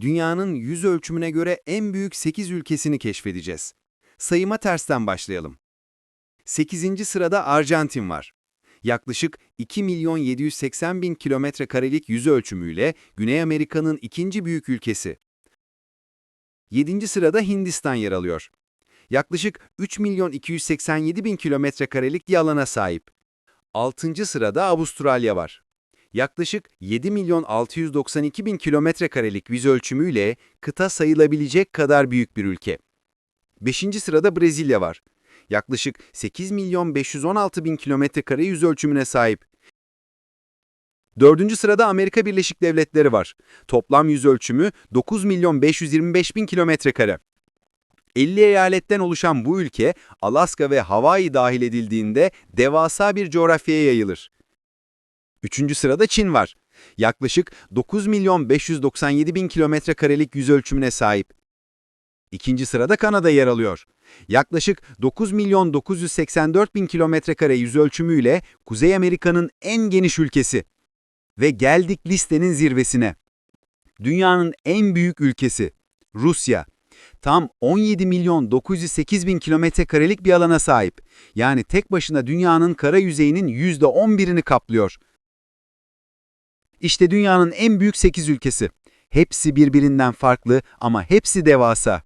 dünyanın yüz ölçümüne göre en büyük 8 ülkesini keşfedeceğiz. Sayıma tersten başlayalım. 8. sırada Arjantin var. Yaklaşık 2 milyon 780 bin kilometre karelik yüz ölçümüyle Güney Amerika'nın ikinci büyük ülkesi. 7. sırada Hindistan yer alıyor. Yaklaşık 3 milyon 287 bin kilometre karelik bir alana sahip. 6. sırada Avustralya var. Yaklaşık 7 milyon 692 bin kilometre karelik yüz ölçümüyle kıta sayılabilecek kadar büyük bir ülke. 5. sırada Brezilya var. Yaklaşık 8 milyon 516 bin kilometre kare yüz ölçümüne sahip. 4. sırada Amerika Birleşik Devletleri var. Toplam yüz ölçümü 9 milyon 525 bin kilometre kare. 50 eyaletten oluşan bu ülke, Alaska ve Hawaii dahil edildiğinde devasa bir coğrafyaya yayılır. Üçüncü sırada Çin var. Yaklaşık 9 milyon 597 bin kilometre karelik yüz ölçümüne sahip. İkinci sırada Kanada yer alıyor. Yaklaşık 9 milyon 984 bin kilometre kare yüz ölçümüyle Kuzey Amerika'nın en geniş ülkesi. Ve geldik listenin zirvesine. Dünyanın en büyük ülkesi, Rusya. Tam 17 milyon 908 bin kilometre karelik bir alana sahip. Yani tek başına dünyanın kara yüzeyinin %11'ini kaplıyor. İşte dünyanın en büyük 8 ülkesi. Hepsi birbirinden farklı ama hepsi devasa.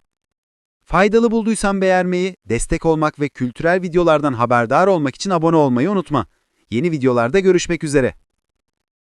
Faydalı bulduysan beğenmeyi, destek olmak ve kültürel videolardan haberdar olmak için abone olmayı unutma. Yeni videolarda görüşmek üzere.